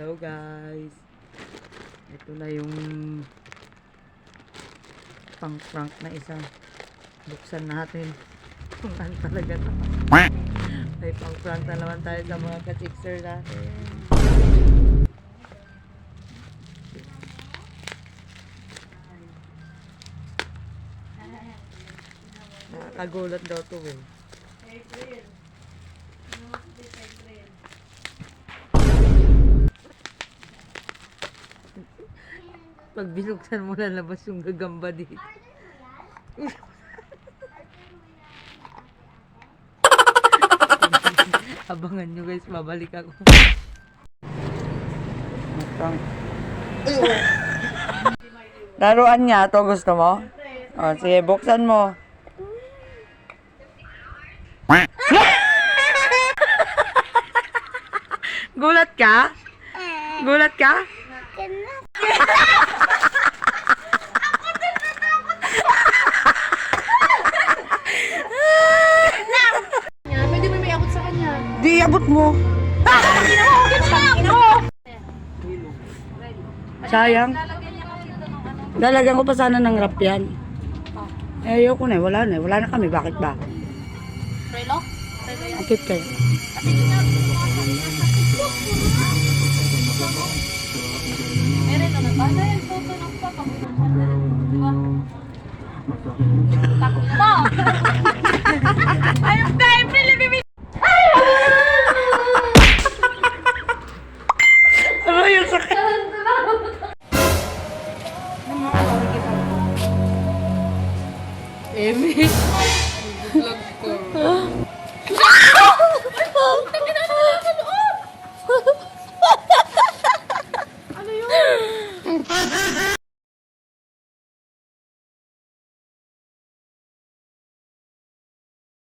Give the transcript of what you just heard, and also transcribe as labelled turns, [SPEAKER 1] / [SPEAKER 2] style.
[SPEAKER 1] Hello guys. Ito na yung pang prank na isa. Buksan natin kung ano talaga ito. Ay pang prank na naman tayo sa mga ka-chipser natin. Nakakagulat daw ito eh. Pag binuksan mo lalabas yung gagamba dito. Abangan nyo guys, babalik ako. Laruan niya, to gusto mo? O, sige, buksan mo. Gulat ka? Gulat ka? Di, abot mo. Sayang. Lalagyan ko pa sana ng rap yan. Eh, ayoko na. Wala na. Wala na kami. Bakit ba?
[SPEAKER 2] Relo?
[SPEAKER 1] Akit kayo.
[SPEAKER 2] Meron na ba? Dahil photo ng papa? Takot mo! ఏమి?